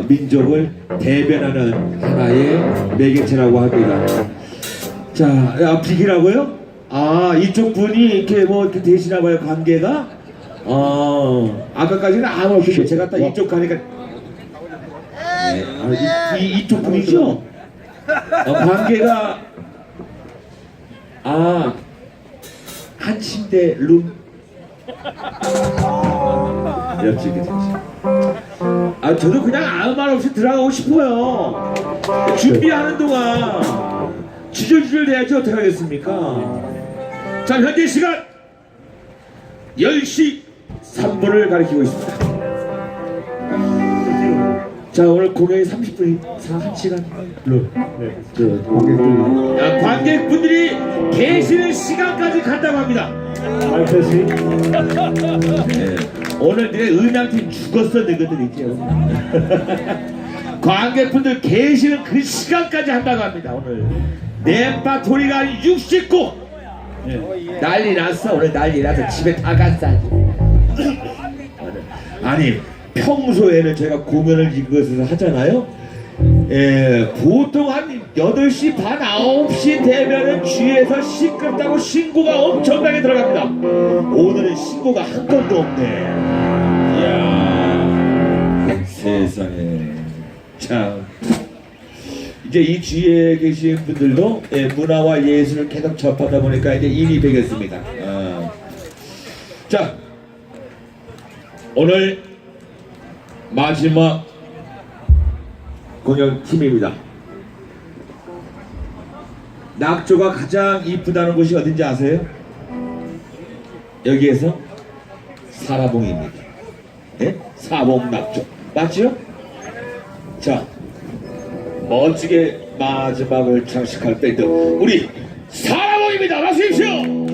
어, 민족을 대변하는 하나의 매개체라고 합니다. 자, 아, 비기라고요? 아, 이쪽 분이 이렇게 뭐 이렇게 되시나 봐요, 관계가? 어, 아까까지는 아무 없이 제가 딱 이쪽 가니까. 네, 아, 이, 이, 이쪽 분이죠? 어, 관계가, 아, 한 침대 룸. 옆집이 되지. 아, 저도 그냥 아무 말 없이 들어가고 싶어요. 준비하는 동안 주절주절 돼야지 어떡하겠습니까? 자, 현재 시간 10시 3분을 가리키고 있습니다. 자, 오늘 공연이 30분이 1시간. 그 관객들 아, 관객분들이 계시는 시간까지 간다고 합니다. 알프시 네. 오늘 내 음향팀 죽었어 너희들 있죠. 관객분들 계시는 그 시간까지 한다고 합니다 오늘. 넷바토리가 69 난리 났어 오늘 난리 나서 집에 다 갔어 아니 평소에는 제가 공연을 이것에서 하잖아요 예, 보통 한 8시 반 9시 되면은 주위에서 시끄럽다고 신고가 엄청나게 들어갑니다. 오늘은 신고가 한 건도 없네. 이야 세상에. 참. 이제 이 주위에 계신 분들도 예, 문화와 예술을 계속 접하다 보니까 이제 일이 되겠습니다. 어. 자 오늘 마지막 공연 팀입니다. 낙조가 가장 이쁘다는 곳이 어딘지 아세요? 여기에서 사라봉입니다. 예? 사봉 낙조. 맞죠? 자, 멋지게 마지막을 장식할 밴드 우리 사라봉입니다. 맞습니다.